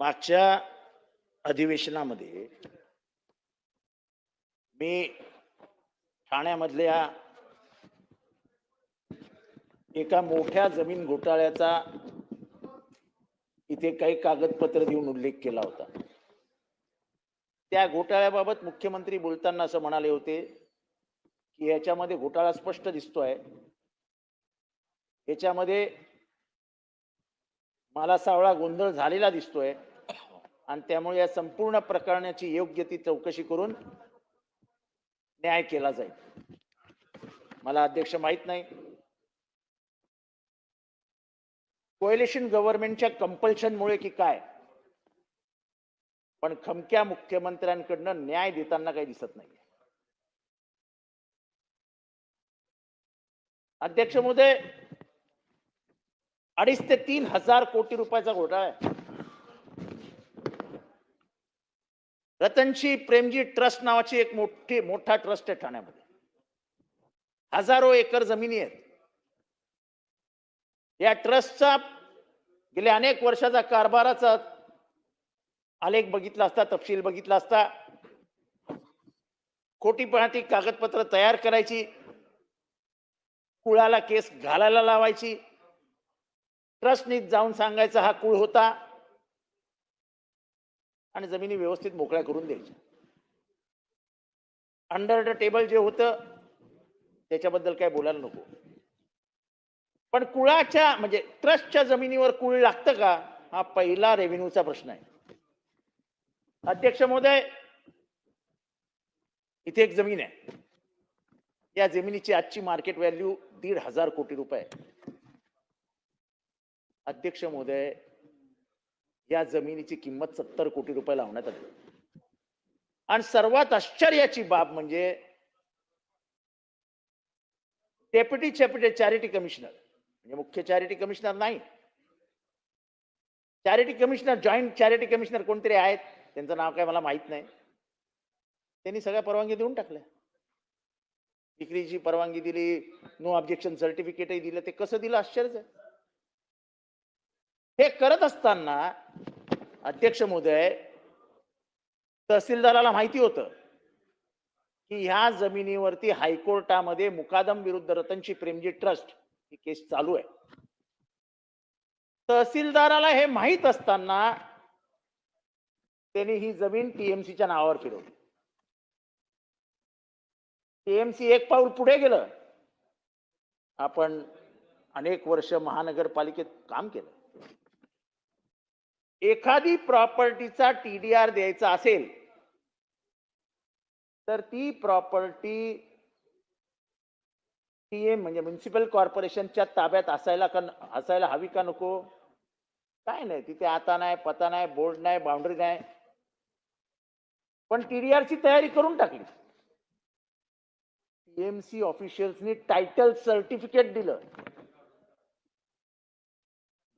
मागच्या अधिवेशनामध्ये मी ठाण्यामधल्या एका मोठ्या जमीन घोटाळ्याचा इथे काही कागदपत्र देऊन उल्लेख केला होता. त्या घोटाळ्याबाबत मुख्यमंत्री बोलताना असं म्हणाले होते की याच्यामध्ये घोटाळा स्पष्ट दिसतोय. याच्यामध्ये मला सावळा गोंधळ झालेला दिसतोय. आणि त्यामुळे या संपूर्ण प्रकरणाची योग्य ती चौकशी करून न्याय केला जाईल. मला अध्यक्ष माहीत नाही. कोयलेशन गव्हर्नमेंटच्या कंपल्शनमुळे की काय? पण खमक्या मुख्यमंत्र्यांकडनं न्याय देताना काही दिसत नाही अध्यक्ष महोदय अडीच ते तीन हजार कोटी रुपयाचा घोटाळा आहे. रतनशी प्रेमजी ट्रस्ट नावाची एक मोठी मोठा ट्रस्ट आहे ठाण्यामध्ये. हजारो एकर जमिनी आहेत. या ट्रस्टचा गेल्या अनेक वर्षाचा कारभाराचा आलेख बघितला असता तपशील बघितला असता खोटी पहाटी कागदपत्र तयार करायची कुळाला केस घालायला लावायची ट्रस्टनीच जाऊन सांगायचा हा कुळ होता आणि जमिनी व्यवस्थित मोकळ्या करून द्यायच्या. अंडर द टेबल जे होतं त्याच्याबद्दल काय बोलायला नको. पण कुळाच्या म्हणजे ट्रस्टच्या जमिनीवर कुळ लागतं का हा पहिला रेव्हेन्यूचा प्रश्न आहे. अध्यक्ष महोदय इथे एक जमीन आहे. या जमिनीची आजची मार्केट व्हॅल्यू दीड हजार कोटी रुपये अध्यक्ष महोदय या जमिनीची किंमत सत्तर कोटी रुपये लावण्यात आली. आणि सर्वात आश्चर्याची बाब म्हणजे डेप्युटी चॅपिटल चॅरिटी कमिशनर म्हणजे मुख्य चॅरिटी कमिशनर नाही. Charity commissioner joint charity commissioner कोणतरी आहेत त्यांचं नाव काय मला माहीत नाही. त्यांनी सगळ्या परवानगी देऊन टाकल्या. विक्रीची परवानगी दिली नो ऑब्जेक्शन सर्टिफिकेटही दिलं ते कसं दिलं? आश्चर्यच आहे. हे करत असताना अध्यक्ष महोदय तहसीलदाराला माहिती होतं की ह्या जमिनीवरती हायकोर्टामध्ये मुकादम विरुद्ध रतनशी प्रेमजी ट्रस्ट ही केस चालू आहे. तहसीलदाराला हे माहीत असताना त्यांनी ही जमीन टीएमसीच्या नावावर फिरवली. टीएमसी एक पाऊल पुढे गेलं. आपण अनेक वर्ष महानगरपालिकेत काम केलं. एखादी प्रॉपर्टीचा टीडीआर द्यायचा असेल तर ती प्रॉपर्टी टीएम म्हणजे म्युन्सिपल कॉर्पोरेशनच्या ताब्यात असायला का असायला हवी का नको? काय नाही तिथे आता नाही पता नाही बोर्ड नाही बाउंड्री नाही. पण TDR ची तयारी करून टाकली. टीएमसी ऑफिशियल्सनी टायटल सर्टिफिकेट दिलं.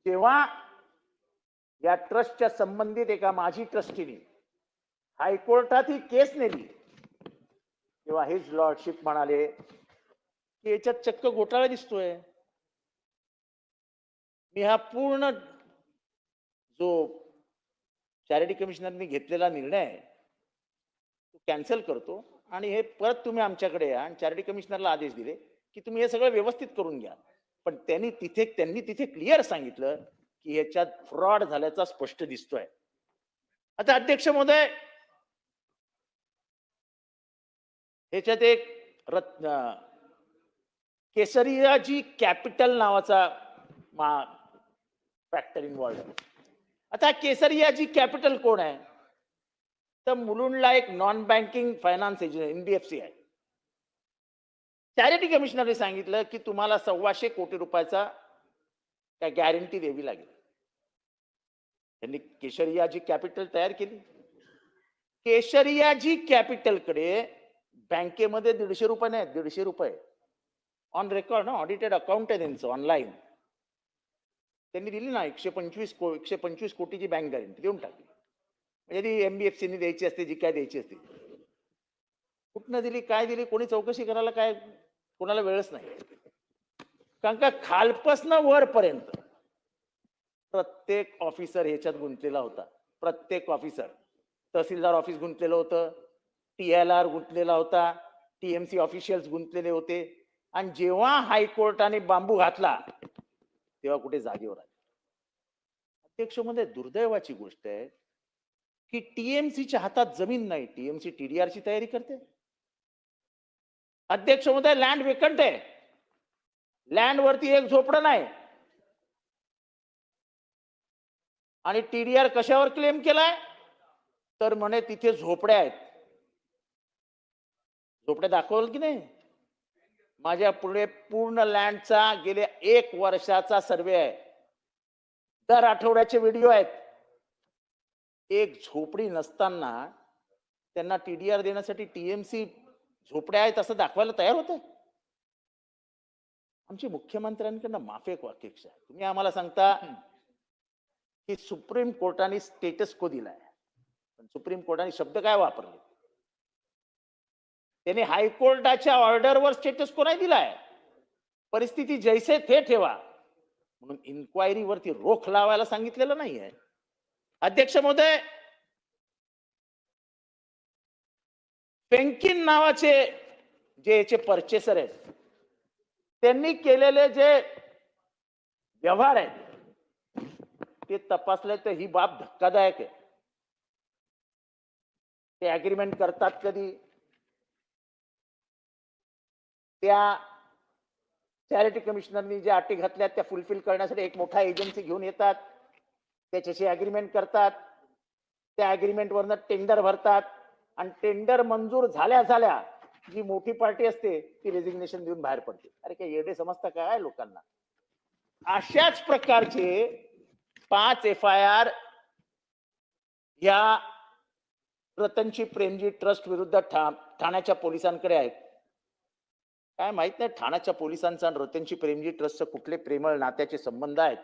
जेव्हा या ट्रस्टच्या संबंधित एका माजी ट्रस्टीने हायकोर्टात ही केस नेली. तेव्हा हेच लॉर्डशिप म्हणाले की याच्यात चक्क घोटाळा दिसतोय. मी हा पूर्ण जो चॅरिटी कमिशनरने घेतलेला निर्णय तो कॅन्सल करतो आणि हे परत तुम्ही आमच्याकडे या आणि चॅरिटी कमिशनरला आदेश दिले की तुम्ही हे सगळं व्यवस्थित करून घ्या. पण त्यांनी तिथे त्यांनी तिथे क्लिअर सांगितलं की ह्याच्यात फ्रॉड झाल्याचा स्पष्ट दिसतोय. आता अध्यक्ष महोदय ह्याच्यात एक रत्न केसरियाजी कॅपिटल नावाचा मा फॅक्टर इन्वॉल्ड आहे. आता केसरियाजी कॅपिटल कोण आहे? तर मुलुंडला एक non banking finance agency NBFC आहे. चॅरिटी कमिशनरने सांगितलं की तुम्हाला सव्वाशे कोटी रुपयाचा काय गॅरंटी द्यावी लागेल. त्यांनी केशरियाजी कॅपिटल तयार केली. केशरियाजी कॅपिटलकडे बँकेमध्ये दीडशे रुपये नाही दीडशे रुपये. ऑन रेकॉर्ड ना ऑडिटेड अकाउंट आहे त्यांचं ऑनलाईन त्यांनी दिली ना एकशे पंचवीस को एकशे पंचवीस कोटीची बँक गॅरंटी देऊन टाकली. म्हणजे ती एमबीएफसीने द्यायची असते जी काय द्यायची असते. कुठनं दिली काय दिली कोणी चौकशी करायला काय कोणाला वेळच नाही. कारण का खालपासनं वरपर्यंत प्रत्येक ऑफिसर ह्याच्यात गुंतलेला होता. प्रत्येक ऑफिसर तहसीलदार ऑफिस गुंतलेलं होतं. टी एल आर गुंतलेला होता. टीएमसी ऑफिशियल्स गुंतलेले होते. आणि जेव्हा हायकोर्टाने बांबू घातला तेव्हा कुठे जागेवर आले. अध्यक्षमध्ये दुर्दैवाची गोष्ट आहे की टीएमसीच्या हातात जमीन नाही. टीएमसी टीडीआर ची तयारी करते. अध्यक्षमध्ये लँड वेकंट आहे. लँड वरती एक झोपडं नाही. आणि टीडीआर कशावर क्लेम केलाय? तर म्हणे तिथे झोपड्या आहेत. झोपड्या दाखवल की नाही? माझ्या पुढे पूर्ण लँडचा गेल्या एक वर्षाचा सर्वे आहे. दर आठवड्याचे व्हिडिओ आहेत. एक झोपडी नसताना त्यांना टीडीआर देण्यासाठी टीएमसी झोपड्या आहेत असं दाखवायला तयार होतं आमची मुख्यमंत्र्यांकडनं माफेक अपेक्षा तुम्ही आम्हाला सांगता की सुप्रीम कोर्टाने स्टेटस को दिलाय. पण सुप्रीम कोर्टाने शब्द काय वापरले? त्याने हायकोर्टाच्या ऑर्डरवर स्टेटस को नाही दिलाय. परिस्थिती जैसे थे ठेवा. म्हणून इन्क्वायरीवरती रोख लावायला सांगितलेलं नाहीये. अध्यक्ष महोदय पेंकिन नावाचे जे याचे परचेसर आहेत त्यांनी केलेले जे व्यवहार आहेत ते तपासले तर ही बाब धक्कादायक आहे. ते अग्रीमेंट करतात कधी? त्या चॅरिटी कमिशनरनी ज्या अटी घातल्या त्या फुलफिल करण्यासाठी एक मोठा एजन्सी घेऊन येतात. त्याच्याशी अग्रीमेंट करतात. त्या अग्रीमेंटवरनं टेंडर भरतात. आणि टेंडर मंजूर झाल्या झाल्या जी मोठी पार्टी असते ती रेजिग्नेशन देऊन बाहेर पडते. अरे काय येडे समजता काय लोकांना? अशाच प्रकारचे पाच एफ आय आर या रतनची प्रेमजी ट्रस्ट विरुद्ध ठा ठाण्याच्या पोलिसांकडे आहेत. काय माहीत नाही ठाण्याच्या पोलिसांचा आणि रतनची प्रेमजी ट्रस्टचं कुठले प्रेमळ नात्याचे संबंध आहेत.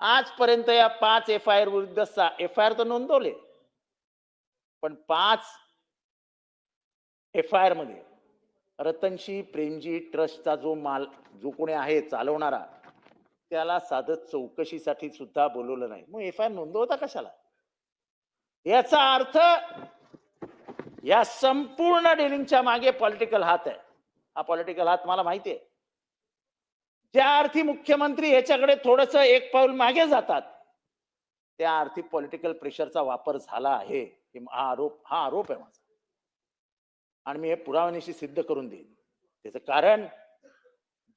आजपर्यंत या पाच एफ आय आर विरुद्ध एफ आय आर तर नोंदवले. पण पाच एफ आय आरमध्ये रतनशी प्रेमजी ट्रस्टचा जो माल जो कोणी आहे चालवणारा त्याला साधं चौकशीसाठी सुद्धा बोलवलं नाही. मग एफ आय आर नोंदवता कशाला? याचा अर्थ या संपूर्ण डिलिंगच्या मागे पॉलिटिकल हात आहे. हा पॉलिटिकल हात मला माहिती आहे ज्या अर्थी मुख्यमंत्री याच्याकडे थोडस एक पाऊल मागे जातात त्या अर्थी पॉलिटिकल प्रेशरचा वापर झाला आहे. हा आरोप हा आरोप आहे माझा. आणि मी हे पुराव्यानिशी सिद्ध करून देईन. त्याचं कारण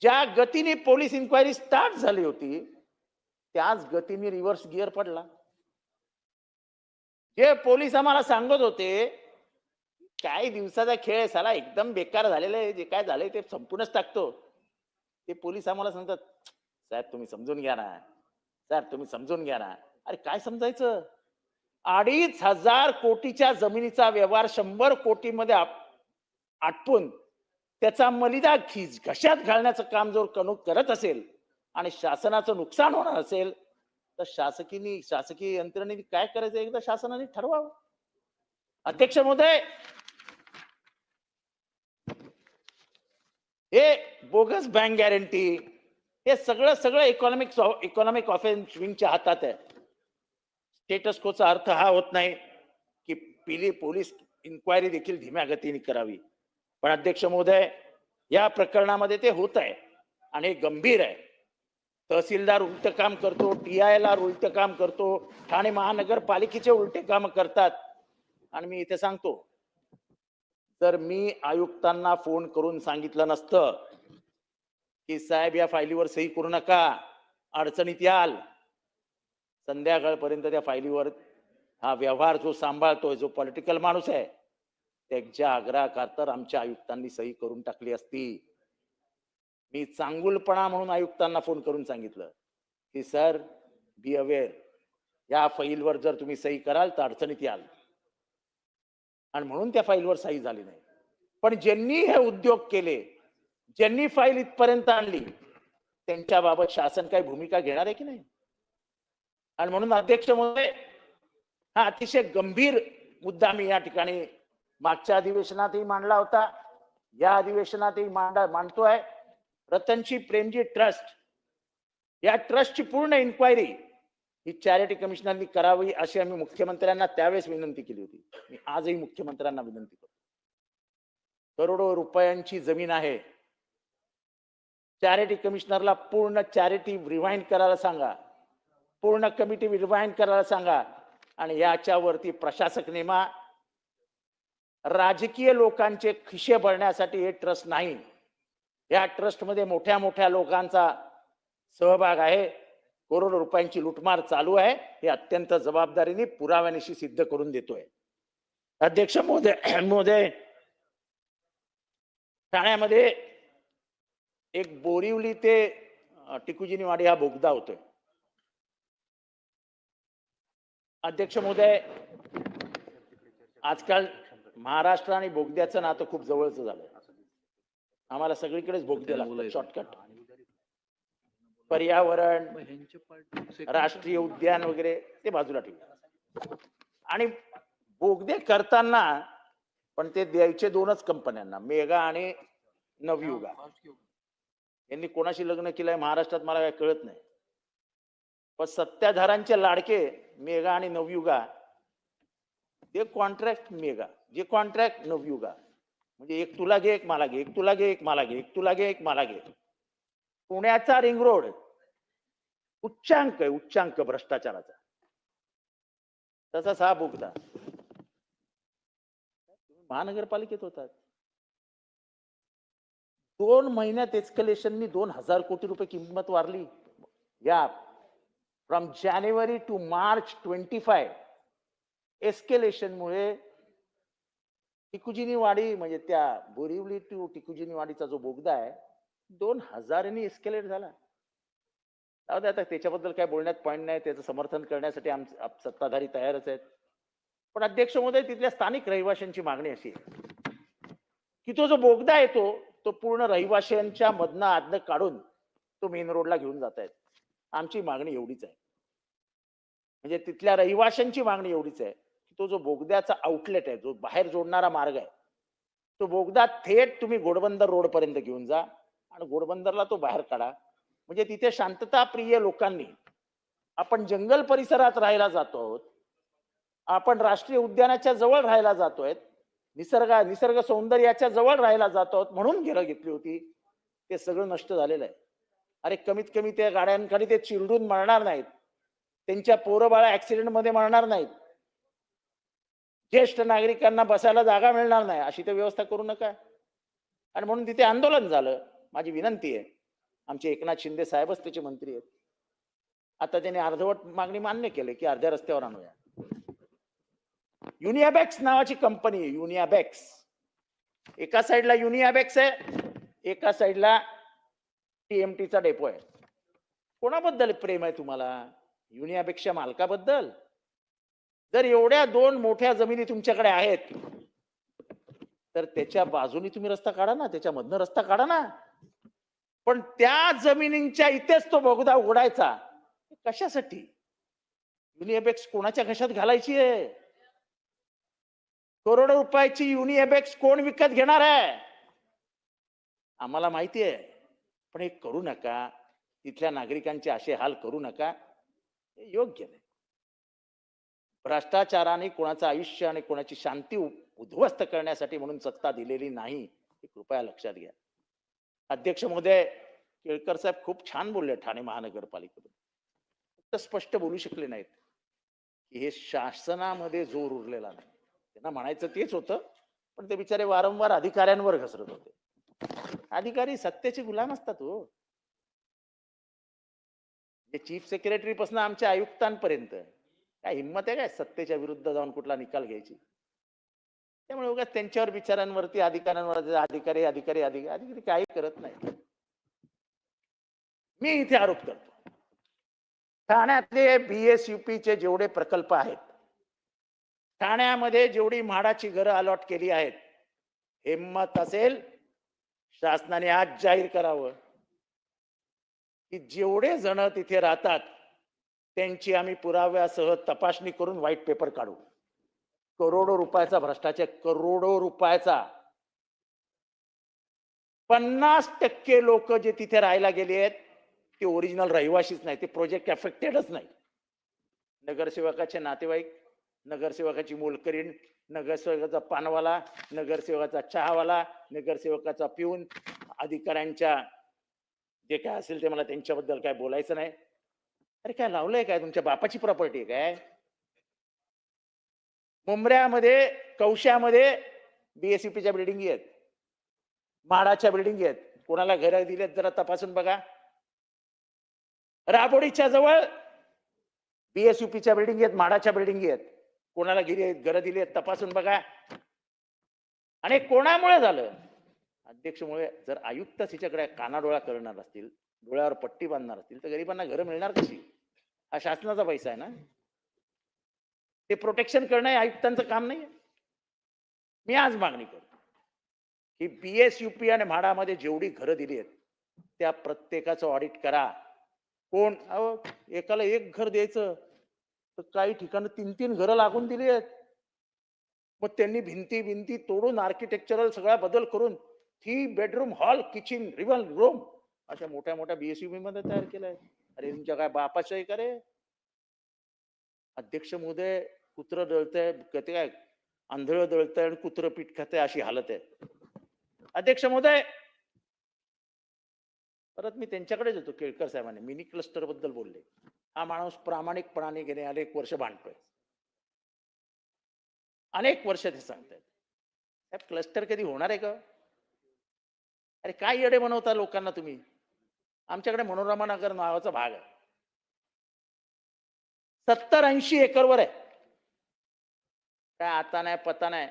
ज्या गतीने पोलीस इन्क्वायरी स्टार्ट झाली होती त्याच गतीने रिव्हर्स गिअर पडला. जे पोलीस आम्हाला सांगत होते काय दिवसाचा खेळ साला एकदम बेकार झालेला आहे जे काय झालंय ते संपूर्णच टाकतो. ते पोलीस आम्हाला सांगतात साहेब तुम्ही समजून घ्या ना. साहेब तुम्ही समजून घ्या ना. अरे काय समजायचं? अडीच हजार कोटीच्या जमिनीचा व्यवहार शंभर कोटीमध्ये आप- आटपून त्याचा मलिदा खिज घशात घालण्याचं काम जर कणूक करत असेल आणि शासनाचं नुकसान होणार असेल तर शासकीय शासकीय यंत्रणेने काय करायचं? एकदा शासनाने ठरवावं. अध्यक्ष महोदय हे बोगस बँक गॅरंटी हे सगळं सगळं इकॉनॉमिक इकॉनॉमिक ऑफेन्स विंगच्या हातात आहे. स्टेटस कोचा अर्थ हा होत नाही की पिली पोलीस इन्क्वायरी देखील धीम्या गतीने करावी. पण अध्यक्ष महोदय या प्रकरणामध्ये ते होत आहे आणि हे गंभीर आहे. तहसीलदार उलट काम करतो टी आय ला उलट काम करतो ठाणे महानगरपालिकेचे उलटे काम करतात. आणि मी इथे सांगतो तर मी आयुक्तांना फोन करून सांगितलं नसतं की साहेब या फायलीवर सही करू नका अडचणीत याल संध्याकाळपर्यंत त्या फायलीवर हा व्यवहार जो सांभाळतोय जो पॉलिटिकल माणूस आहे त्यांच्या आग्रहाखातर आमच्या आयुक्तांनी सही करून टाकली असती. मी चांगुलपणा म्हणून आयुक्तांना फोन करून सांगितलं की सर बी अवेअर या फाईलवर जर तुम्ही सही कराल तर अडचणीत याल. आणि म्हणून त्या फाईलवर सही झाली नाही. पण ज्यांनी हे उद्योग केले ज्यांनी फाईल इथपर्यंत आणली त्यांच्या बाबत शासन काही भूमिका घेणार आहे की नाही? आणि म्हणून अध्यक्ष महोदय हा अतिशय गंभीर मुद्दा मी या ठिकाणी मागच्या अधिवेशनातही मांडला होता. या अधिवेशनातही मांडा मांडतोय. रतनची प्रेमजी ट्रस्ट या ट्रस्टची पूर्ण इन्क्वायरी ही चॅरिटी कमिशनरनी करावी अशी आम्ही मुख्यमंत्र्यांना त्यावेळेस विनंती केली होती. मी आजही मुख्यमंत्र्यांना विनंती करतो. करोडो रुपयांची जमीन आहे. चॅरिटी कमिशनरला पूर्ण चॅरिटी रिवाइंड करायला सांगा. पूर्ण कमिटी रिवाइंड करायला सांगा. आणि याच्यावरती प्रशासक नेमा राजकीय लोकांचे खिशे भरण्यासाठी हे ट्रस्ट नाही. या ट्रस्टमध्ये मोठ्या मोठ्या लोकांचा सहभाग आहे. करोडो रुपयांची लुटमार चालू आहे. हे अत्यंत जबाबदारीने पुराव्यानिशी सिद्ध करून देतोय. अध्यक्ष महोदय महोदय ठाण्यामध्ये एक बोरिवली ते अं, टिकुजिनीवाडी हा बोगदा होतोय. अध्यक्ष महोदय आजकाल महाराष्ट्र आणि बोगद्याचं नातं खूप जवळचं झालंय. आम्हाला सगळीकडेच बोगदे लागतात शॉर्टकट पर्यावरण राष्ट्रीय उद्यान वगैरे ते बाजूला ठेवू आणि बोगदे करताना पण ते द्यायचे दोनच कंपन्यांना मेगा आणि नवयुगा. यांनी कोणाशी लग्न केलंय महाराष्ट्रात मला काय कळत नाही. पण सत्ताधारांचे लाडके मेगा आणि नवयुगा ते कॉन्ट्रॅक्ट मेगा. जे कॉन्ट्रॅक्ट नवयुगा म्हणजे एक तुला घे एक मला घे एक तुला घे एक मला घे एक तुला घे एक मला घे. पुण्याचा रिंग रोड उच्चांक आहे उच्चांक भ्रष्टाचाराचा. तसाच हा बोगदा महानगरपालिकेत होतात. दोन महिन्यात एस्कलेशननी दोन हजार कोटी रुपये किंमत वाढली या from January to March twenty five एस्केलेशनमुळे Tikujini Wadi म्हणजे त्या बोरिवली टू टिकुजीनी वाडीचा जो बोगदा आहे दोन हजारांनी एस्केलेट झाला. जाऊ दे आता त्याच्याबद्दल काय बोलण्यात पॉईंट नाही त्याचं समर्थन करण्यासाठी आम सत्ताधारी तयारच आहेत. पण अध्यक्ष महोदय तिथल्या स्थानिक रहिवाशांची मागणी अशी आहे की तो जो बोगदा येतो तो पूर्ण रहिवाशांच्या मधनं आदनं काढून तो मेन रोडला घेऊन जात आहेत. आमची मागणी एवढीच आहे. म्हणजे तिथल्या रहिवाशांची मागणी एवढीच आहे. तो जो बोगद्याचा आउटलेट आहे जो बाहेर जोडणारा मार्ग आहे तो बोगदा थेट तुम्ही घोडबंदर रोड पर्यंत घेऊन जा आणि घोडबंदरला तो बाहेर काढा. म्हणजे तिथे शांतता प्रिय लोकांनी आपण जंगल परिसरात राहायला जातो आहोत आपण राष्ट्रीय उद्यानाच्या जवळ राहायला जातोय निसर्ग निसर्ग सौंदर्याच्या जवळ राहायला जातो आहोत म्हणून घरं घेतली होती. ते सगळं नष्ट झालेलं आहे. अरे कमीत कमी त्या गाड्यांकडे ते चिरडून मरणार नाहीत. त्यांच्या पोरं बाळा ऍक्सिडेंटमध्ये मरणार नाहीत. ज्येष्ठ नागरिकांना बसायला जागा मिळणार नाही. अशी ते व्यवस्था करू नका. आणि म्हणून तिथे आंदोलन झालं. माझी विनंती आहे. आमचे एकनाथ शिंदे साहेबच त्याचे मंत्री आहेत. आता त्याने अर्धवट मागणी मान्य केली की अर्ध्या रस्त्यावर आणूया. युनियाबॅक्स नावाची कंपनी आहे. युनियाबॅक्स एका साईडला युनियाबॅक्स आहे. एका साईडला टीएमटीचा डेपो आहे. कोणाबद्दल प्रेम आहे तुम्हाला? युनियाबॅक्सच्या मालकाबद्दल? जर एवढ्या दोन मोठ्या जमिनी तुमच्याकडे आहेत तर त्याच्या बाजूनी तुम्ही रस्ता काढा ना त्याच्यामधनं रस्ता काढा ना. पण त्या जमिनींच्या इथेच तो बोगदा उघडायचा. कशासाठी? युनिएबेक्स कोणाच्या घशात घालायची आहे? करोडो रुपयाची युनिएबेक्स कोण विकत घेणार आहे? आम्हाला माहिती आहे. पण हे करू नका. तिथल्या नागरिकांचे असे हाल करू नका. हे योग्य नाही. भ्रष्टाचाराने कोणाचं आयुष्य आणि कोणाची शांती उद्ध्वस्त करण्यासाठी म्हणून सत्ता दिलेली नाही हे कृपया लक्षात घ्या. अध्यक्ष महोदय केळकर साहेब खूप छान बोलले ठाणे महानगरपालिकेबद्दल. फक्त स्पष्ट बोलू शकले नाहीत की हे शासनामध्ये जोर उरलेला नाही. त्यांना म्हणायचं तेच होतं पण ते बिचारे वारंवार अधिकाऱ्यांवर घसरत होते. अधिकारी सत्तेचे गुलाम असतात हो. चीफ सेक्रेटरी पासून आमच्या आयुक्तांपर्यंत काय हिंमत आहे काय सत्तेच्या विरुद्ध जाऊन कुठला निकाल घ्यायची? त्यामुळे उगाच त्यांच्यावर विचारांवरती अधिकाऱ्यांवर अधिकारी अधिकारी अधिकारी अधिकारी काही करत नाही मी इथे आरोप करतो. ठाण्यातले बीएसयूपीचे जेवढे प्रकल्प आहेत ठाण्यामध्ये जेवढी म्हाडाची घरं अलॉट केली आहेत हिंमत असेल शासनाने आज जाहीर करावं. की जेवढे जण तिथे राहतात त्यांची आम्ही पुराव्यासह तपासणी करून व्हाईट पेपर काढू. करोडो रुपयाचा भ्रष्टाचार करोडो रुपयाचा. पन्नास टक्के लोक जे तिथे राहायला गेले आहेत ते ओरिजिनल रहिवाशीच नाही ते प्रोजेक्ट अफेक्टेडच नाही. नगरसेवकाचे नातेवाईक नगरसेवकाची मोलकरीण नगरसेवकाचा पानवाला नगरसेवकाचा चहावाला नगरसेवकाचा पिऊन अधिकाऱ्यांच्या जे काय असेल ते मला त्यांच्याबद्दल काय बोलायचं नाही. अरे काय लावलंय काय तुमच्या बापाची प्रॉपर्टी आहे काय? मुंबऱ्यामध्ये कौशामध्ये बीएससीपीच्या बिल्डिंगी आहेत. माडाच्या बिल्डिंगी आहेत. कोणाला घर दिलेत जरा तपासून बघा. राबोडीच्या जवळ बीएसयूपीच्या बिल्डिंग आहेत माडाच्या बिल्डिंग आहेत. कोणाला गिरी घरं दिली आहेत तपासून बघा. आणि कोणामुळे झालं? अध्यक्षमुळे जर आयुक्त तिच्याकडे कानाडोळा करणार असतील डोळ्यावर पट्टी बांधणार असतील तर गरिबांना घरं मिळणार कशी? हा शासनाचा पैसा आहे ना? ते प्रोटेक्शन करणं हे आयुक्तांचं काम नाही मी आज मागणी करतो की बीएसयूपी आणि म्हाडामध्ये जेवढी घरं दिली आहेत त्या प्रत्येकाचं ऑडिट करा. कोण? अहो एकाला एक घर द्यायचं. तर काही ठिकाणी तीन तीन घरं लागून दिली आहेत. मग त्यांनी भिंती भिंती तोडून आर्किटेक्चरल सगळा बदल करून थ्री बेडरूम हॉल किचन रिव्हल रूम अशा मोठ्या मोठ्या बीएसयूबी मध्ये तयार केलंय अरे तुमच्या काय बापाचं करे अध्यक्ष महोदय कुत्र दळतंय कते काय आंधळ दळतंय आणि कुत्र पीठ खातंय अशी हालत आहे. अध्यक्ष महोदय! परत मी त्यांच्याकडेच होतो केळकर साहेबांनी. मिनी क्लस्टरबद्दल बोलले. हा माणूस प्रामाणिकपणाने गेले अनेक वर्ष भांडतोय. अनेक वर्ष ते सांगतायत. क्लस्टर कधी होणार आहे का? अरे काय येडे बनवता लोकांना तुम्ही? आमच्याकडे मनोरमा नगर नावाचा भाग आहे. सत्तर ऐंशी एकरवर आहे. काय आता नाही पता नाही.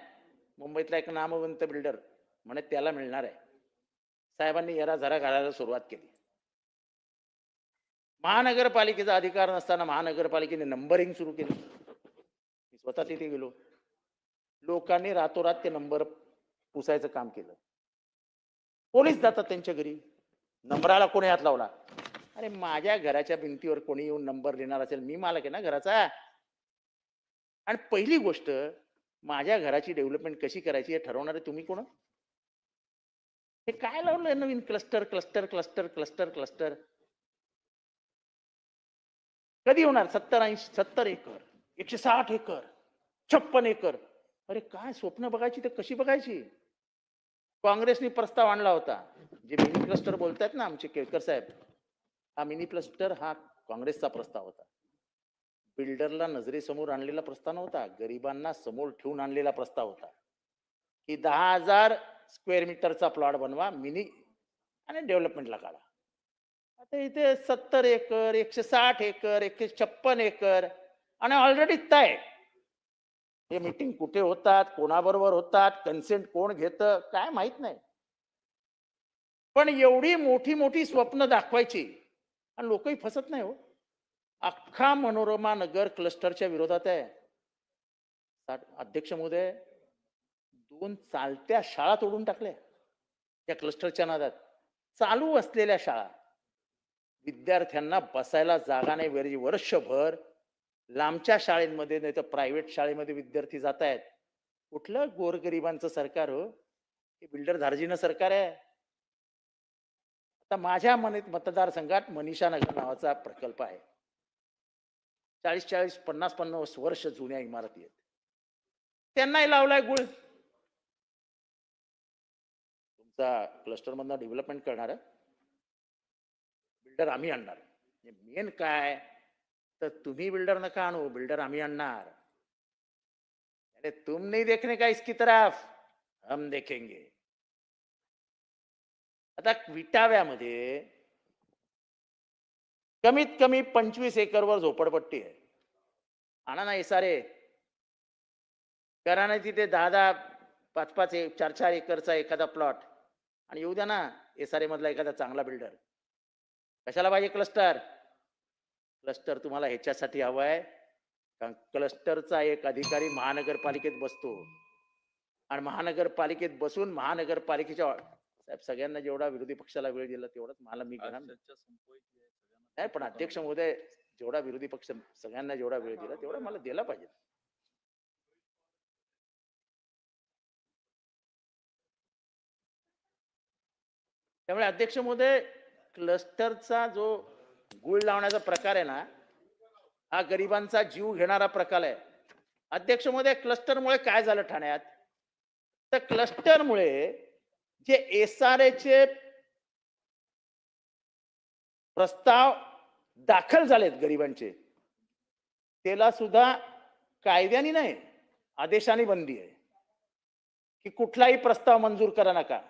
मुंबईतला एक नामवंत बिल्डर म्हणे त्याला मिळणार आहे. साहेबांनी याला जरा घालायला सुरुवात केली. महानगरपालिकेचा अधिकार नसताना महानगरपालिकेने नंबरिंग सुरू केली. मी स्वतः तिथे गेलो. लोकांनी रातोरात ते नंबर पुसायचं काम केलं. पोलीस जातात त्यांच्या घरी. नंबराला कोणी हात लावला? अरे माझ्या घराच्या भिंतीवर कोणी येऊन नंबर लिहिणार असेल मी मालक आहे ना घराचा? आणि पहिली गोष्ट माझ्या घराची डेव्हलपमेंट कशी करायची हे ठरवणारे तुम्ही कोण? हे काय लावलंय नवीन cluster cluster cluster cluster cluster? कधी होणार? सत्तर ऐंशी सत्तर एकर एकशे साठ एकर छप्पन एकर? अरे काय स्वप्न बघायची तर कशी बघायची? काँग्रेसने प्रस्ताव आणला होता. जे मिनी क्लस्टर बोलतायत ना आमचे केळकर साहेब हा मिनी क्लस्टर हा काँग्रेसचा प्रस्ताव होता. बिल्डरला नजरेसमोर आणलेला प्रस्ताव नव्हता गरिबांना समोर ठेवून आणलेला प्रस्ताव होता. की दहा हजार स्क्वेअर मीटरचा प्लॉट बनवा मिनी आणि डेव्हलपमेंटला काढा. आता इथे सत्तर एकर एकशे साठ एकर एकशे छप्पन एकर आणि ऑलरेडी तय. हे मीटिंग कुठे होतात कोणाबरोबर होतात कन्सेंट कोण घेतं काय माहीत नाही. पण एवढी मोठी मोठी स्वप्न दाखवायची आणि लोकही फसत नाही हो. अख्खा मनोरमा नगर क्लस्टरच्या विरोधात आहे. अध्यक्ष महोदय दोन चालत्या शाळा तोडून टाकल्या त्या क्लस्टरच्या नादात. चालू असलेल्या शाळा. विद्यार्थ्यांना बसायला जागा नाही वर्षभर लांबच्या शाळेमध्ये नाही तर प्रायव्हेट शाळेमध्ये विद्यार्थी जात आहेत. कुठलं गोरगरिबांचं सरकार हो? हे बिल्डर धार्जीनं सरकार आहे. आता माझ्या मनीत मतदारसंघात मनीषा नगर नावाचा प्रकल्प आहे. चाळीस चाळीस पन्नास पन्नास वर्ष जुन्या इमारती आहेत. त्यांनाही लावलाय गुळ. तुमचा क्लस्टर मधनं डेव्हलपमेंट करणार बिल्डर आम्ही आणणार. मेन काय? तर तुम्ही बिल्डर नका आणू बिल्डर आम्ही आणणार. अरे तुम नाही देखने का इसकी तरफ? हम देखेंगे. आता विटाव्यामध्ये कमीत कमी पंचवीस एकरवर झोपडपट्टी आहे. आणा ना सारे करा नाही तिथे दहा दहा पाच पाच एक चार चार एकरचा एखादा प्लॉट. आणि येऊ द्या ना एस आर मधला एखादा चांगला बिल्डर. कशाला पाहिजे क्लस्टर? क्लस्टर तुम्हाला ह्याच्यासाठी हवं आहे. कारण क्लस्टरचा एक अधिकारी महानगरपालिकेत बसतो. आणि महानगरपालिकेत बसून महानगरपालिकेच्या साहेब सगळ्यांना जेवढा विरोधी पक्षाला वेळ दिला तेवढाच मला मी घेणार नाही पण अध्यक्ष महोदय जेवढा विरोधी पक्ष सगळ्यांना जेवढा वेळ दिला तेवढा मला दिला पाहिजे. त्यामुळे अध्यक्ष महोदय क्लस्टरचा जो गुळ लावण्याचा प्रकार आहे ना हा गरिबांचा जीव घेणारा प्रकार आहे. अध्यक्ष महोदय क्लस्टरमुळे काय झालं ठाण्यात? तर क्लस्टरमुळे जे एस आर एचे प्रस्ताव दाखल झालेत गरिबांचे त्याला सुद्धा कायद्याने नाही आदेशाने बंदी आहे. की कुठलाही प्रस्ताव मंजूर करा नका.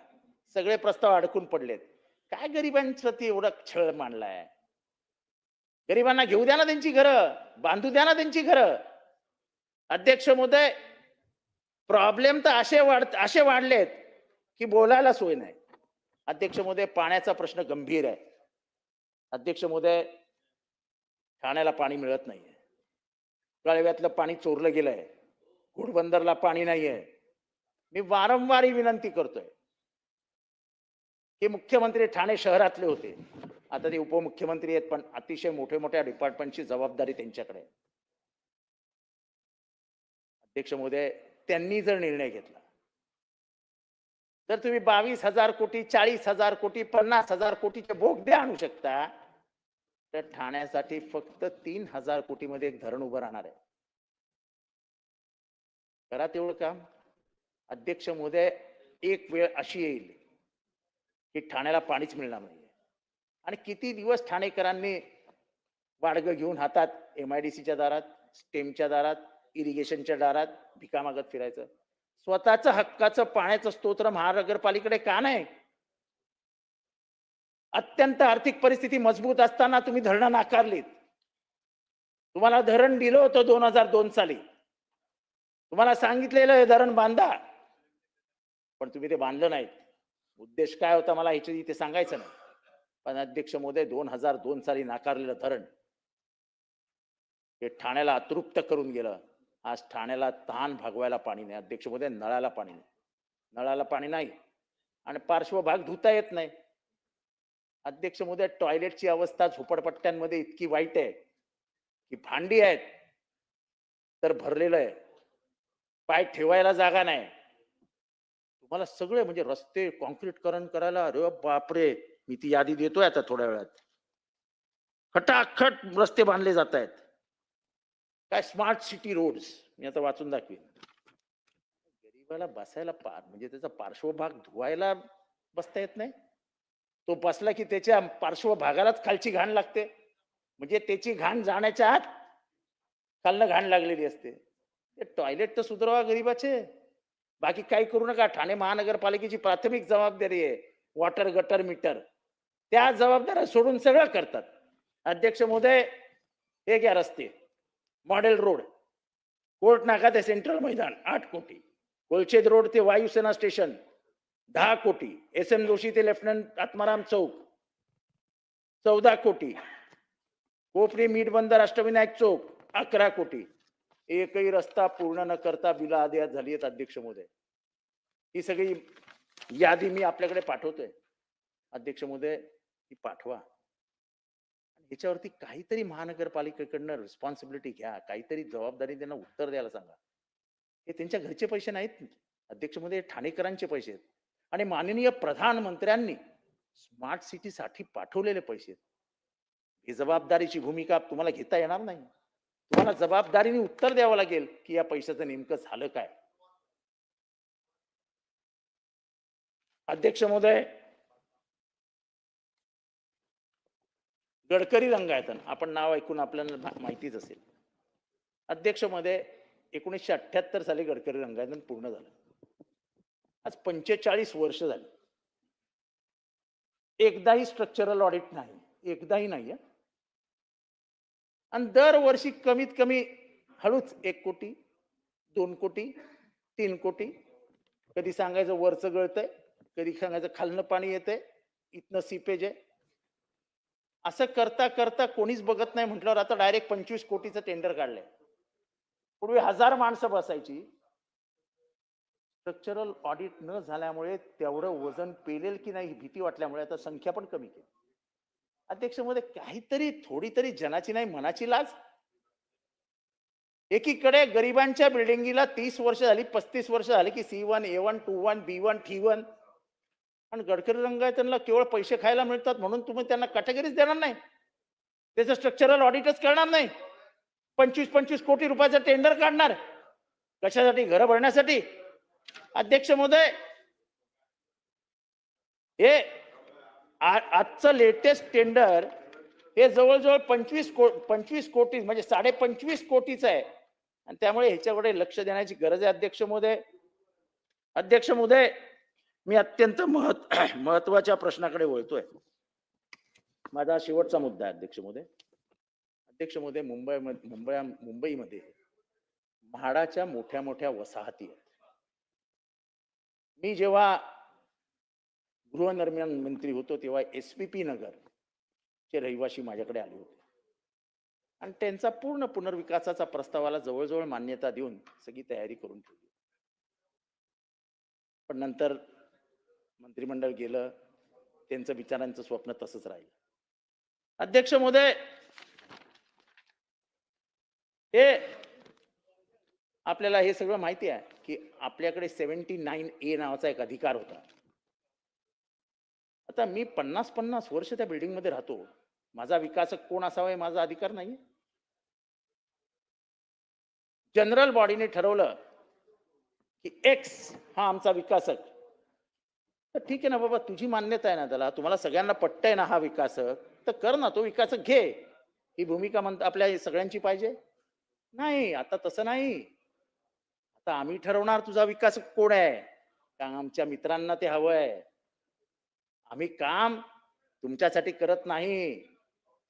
सगळे प्रस्ताव अडकून पडलेत. काय गरिबांप्रती एवढा छळ मांडलाय? गरिबांना घेऊ द्या ना त्यांची घरं बांधू द्या ना त्यांची घरं. अध्यक्ष महोदय प्रॉब्लेम तर असे वाढ असे वाढलेत की बोलायला सोय नाही. अध्यक्ष महोदय पाण्याचा प्रश्न गंभीर आहे. अध्यक्ष महोदय ठाण्याला पाणी मिळत नाहीये. कळव्यातलं पाणी चोरलं गेलंय. घोडबंदरला पाणी नाहीये. मी वारंवार ही विनंती करतोय की मुख्यमंत्री ठाणे शहरातले होते. आता ते उपमुख्यमंत्री आहेत पण अतिशय मोठे मोठ्या डिपार्टमेंटची जबाबदारी त्यांच्याकडे अध्यक्ष महोदय त्यांनी जर निर्णय घेतला तर तुम्ही बावीस हजार कोटी चाळीस हजार कोटी पन्नास हजार कोटीचे बोगदे आणू शकता. तर ठाण्यासाठी फक्त तीन हजार कोटी मध्ये एक धरण उभं राहणार आहे. करा तेवढं काम. अध्यक्ष महोदय एक वेळ अशी येईल की ठाण्याला पाणीच मिळणार नाही आणि किती दिवस ठाणेकरांनी वाडगं घेऊन हातात एम आय डी सीच्या दारात स्टेमच्या दारात इरिगेशनच्या दारात भिका मागत फिरायचं? स्वतःचं हक्काचं पाण्याचं स्तोत्र महानगरपालिकेकडे का नाही? अत्यंत आर्थिक परिस्थिती मजबूत असताना तुम्ही धरणं नाकारलीत. तुम्हाला धरण दिलं होतं दोन हजार दोन साली. तुम्हाला सांगितलेलं हे धरण बांधा. पण तुम्ही ते बांधलं नाहीत. उद्देश काय होता मला ह्याच्या इथे सांगायचं नाही. पण अध्यक्ष मोदय दोन हजार दोन साली नाकारलेलं धरण हे ठाण्याला अतृप्त करून गेलं. आज ठाण्याला तहान भागवायला पाणी नाही. अध्यक्ष मोदय नळाला पाणी नाही. नळाला पाणी नाही. आणि पार्श्वभाग धुता येत नाही. अध्यक्ष मोदय टॉयलेटची अवस्था झोपडपट्ट्यांमध्ये इतकी वाईट आहे की भांडी आहेत तर भरलेलं आहे. पाय ठेवायला जागा नाही. तुम्हाला सगळे म्हणजे रस्ते कॉन्क्रीटकरण करायला अरे बापरे! मी ती यादी देतोय आता थोड्या वेळात. खटाखट रस्ते बांधले जात आहेत काय स्मार्ट सिटी रोड्स मी आता वाचून दाखवीन. गरीबाला बसायला पार म्हणजे त्याचा पार्श्वभाग धुवायला बसता येत नाही. तो बसला की त्याच्या पार्श्वभागालाच खालची घाण लागते. म्हणजे त्याची घाण जाण्याच्या आत खालनं घाण लागलेली असते. ते टॉयलेट तर सुधारवा गरीबाचे. बाकी काही करू नका. ठाणे महानगरपालिकेची प्राथमिक जबाबदारी आहे. वॉटर गटर मीटर त्या जबाबदाऱ्या सोडून सगळं करतात. अध्यक्ष महोदय हे घ्या रस्ते. Model road. कोर्ट नाका ते सेंट्रल मैदान आठ कोटी. कोलशेद रोड ते वायुसेना स्टेशन दहा कोटी. एस एम जोशी ते लेफ्टनंट आत्माराम चौक चौदा कोटी. कोपरी मीठ बंदर अष्टविनायक चौक अकरा कोटी. एकही रस्ता पूर्ण न करता बिला आदयात झाली आहेत अध्यक्ष मोदय ही सगळी यादी मी आपल्याकडे पाठवतोय. अध्यक्ष महोदय ती पाठवा. ह्याच्यावरती काहीतरी महानगरपालिकेकडनं रिस्पॉन्सिबिलिटी घ्या. काहीतरी जबाबदारी त्यांना उत्तर द्यायला सांगा. हे त्यांच्या घरचे पैसे नाहीत. अध्यक्ष महोदय ठाणेकरांचे पैसे आहेत. आणि माननीय प्रधानमंत्र्यांनी स्मार्ट सिटीसाठी पाठवलेले पैसे आहेत. ही जबाबदारीची भूमिका तुम्हाला घेता येणार नाही. तुम्हाला जबाबदारीने उत्तर द्यावं लागेल की या पैशाचं नेमकं झालं काय? अध्यक्ष महोदय गडकरी रंगायतन आपण नाव ऐकून आपल्याला माहितीच असेल. अध्यक्षमध्ये एकोणीसशे अठ्ठ्याहत्तर साली गडकरी रंगायतन पूर्ण झालं. आज पंचेचाळीस वर्ष झाली. एकदाही स्ट्रक्चरल ऑडिट नाही. एकदाही नाही आणि दरवर्षी कमीत कमी हळूच एक कोटी दोन कोटी तीन कोटी. कधी सांगायचं वरचं गळतंय कधी सांगायचं खालनं पाणी येतंय इथनं सीपेज आहे. असं करता करता कोणीच बघत नाही म्हटल्यावर आता डायरेक्ट पंचवीस कोटीचं टेंडर काढलंय. पूर्वी हजार माणसं बसायची. स्ट्रक्चरल ऑडिट न झाल्यामुळे तेवढं वजन पेलेल की नाही भीती वाटल्यामुळे आता संख्या पण कमी केली. अध्यक्षमध्ये काहीतरी थोडी तरी जनाची नाही मनाची लाज. एकीकडे गरिबांच्या बिल्डिंगीला तीस वर्ष झाली पस्तीस वर्ष झाली की C one A one two one B one T one आणि गडकरी रंगायतनला केवळ पैसे खायला मिळतात म्हणून तुम्ही त्यांना कॅटेगरीज देणार नाही. त्याचं स्ट्रक्चरल ऑडिटच करणार नाही. पंचवीस पंचवीस कोटी रुपयाचा टेंडर काढणार. कशासाठी? घरं भरण्यासाठी. अध्यक्ष महोदय हे आजचं लेटेस्ट टेंडर हे जवळजवळ पंचवीस को पंचवीस कोटी म्हणजे साडे पंचवीस कोटीचं आहे. आणि त्यामुळे ह्याच्याकडे लक्ष देण्याची गरज आहे अध्यक्ष महोदय. अध्यक्ष महोदय मी अत्यंत महत् महत्त्वाच्या प्रश्नाकडे वळतोय. माझा शेवटचा मुद्दा आहे अध्यक्ष महोदय अध्यक्ष महोदय मुंबई मुंबई मुंबईमध्ये म्हाडाच्या मोठ्या मोठ्या वसाहती आहेत. मी जेव्हा गृहनिर्माण मंत्री होतो तेव्हा एस पी पी नगर चे रहिवासी माझ्याकडे आले होते. आणि त्यांचा पूर्ण पुनर्विकासाचा प्रस्तावाला जवळजवळ मान्यता देऊन सगळी तयारी करून ठेवली. पण नंतर मंत्रिमंडळ गेलं त्यांचं विचारांचं स्वप्न तसंच राहिलं. अध्यक्ष महोदय हे आपल्याला हे सगळं माहिती आहे की आपल्याकडे सेव्हन्टी नाईन ए नावाचा एक अधिकार होता. आता मी पन्नास पन्नास वर्ष त्या बिल्डिंगमध्ये राहतो. माझा विकासक कोण असावा हे माझा अधिकार नाही. जनरल बॉडीने ठरवलं की एक्स हा आमचा विकासक. तर ठीक आहे ना बाबा तुझी मान्यता आहे ना त्याला. तुम्हाला सगळ्यांना पट्टय ना हा विकासक तर कर ना तो विकासक घे. ही भूमिका म्हणत आपल्या सगळ्यांची पाहिजे? नाही आता तसं नाही. आता आम्ही ठरवणार तुझा विकासक कोण आहे? का आमच्या मित्रांना ते हवं आहे आम्ही काम तुमच्यासाठी करत नाही.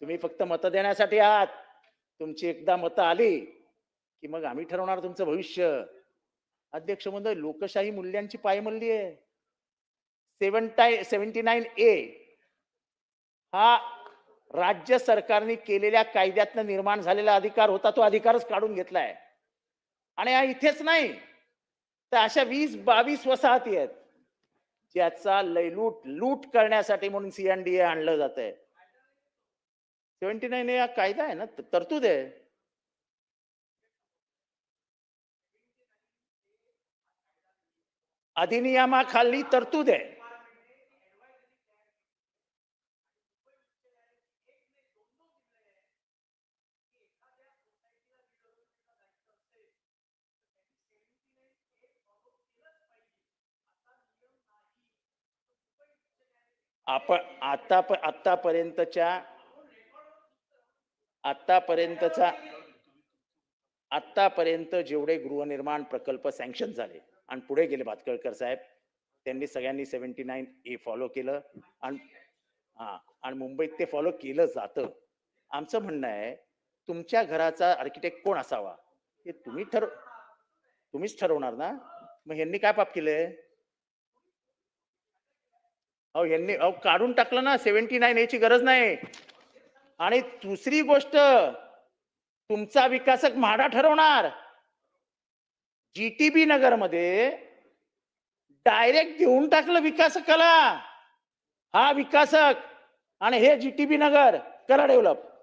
तुम्ही फक्त मतं देण्यासाठी आहात. तुमची एकदा मतं आली की मग आम्ही ठरवणार तुमचं भविष्य. अध्यक्ष म्हणजे लोकशाही मूल्यांची पायमल्ली आहे. सेव्हन्टाय सेव्हन्टी नाईन ए हा राज्य सरकारने केलेल्या कायद्यातनं निर्माण झालेला अधिकार होता तो अधिकारच काढून घेतलाय. आणि हा इथेच नाही तर अशा वीस बावीस वसाहती आहेत ज्याचा लयलूट लूट करण्यासाठी म्हणून सीएनडीए आणलं जात आहे सेव्हन्टी नाईन हा कायदा आहे ना तरतूद आहे. अधिनियमाखाली तरतूद आहे. आपण आता आतापर्यंतच्या आतापर्यंतचा आतापर्यंत जेवढे गृहनिर्माण प्रकल्प सँक्शन झाले आणि पुढे गेले भातकळकर साहेब त्यांनी सगळ्यांनी सेव्हन्टी नाईन ए फॉलो केलं आणि हां आणि मुंबईत ते फॉलो केलं जातं. आमचं म्हणणं आहे तुमच्या घराचा आर्किटेक्ट कोण असावा? हे तुम्ही ठरव तुम्हीच ठरवणार ना? मग ह्यांनी काय पाप केलंय? अहो यांनी अहो काढून टाकलं ना सेव्हन्टी नाईन याची गरज नाही. आणि दुसरी गोष्ट तुमचा विकासक म्हाडा ठरवणार. जीटीबी नगरमध्ये डायरेक्ट देऊन टाकलं विकासकाला. हा विकासक. आणि हे जीटीबी नगर करा डेव्हलप.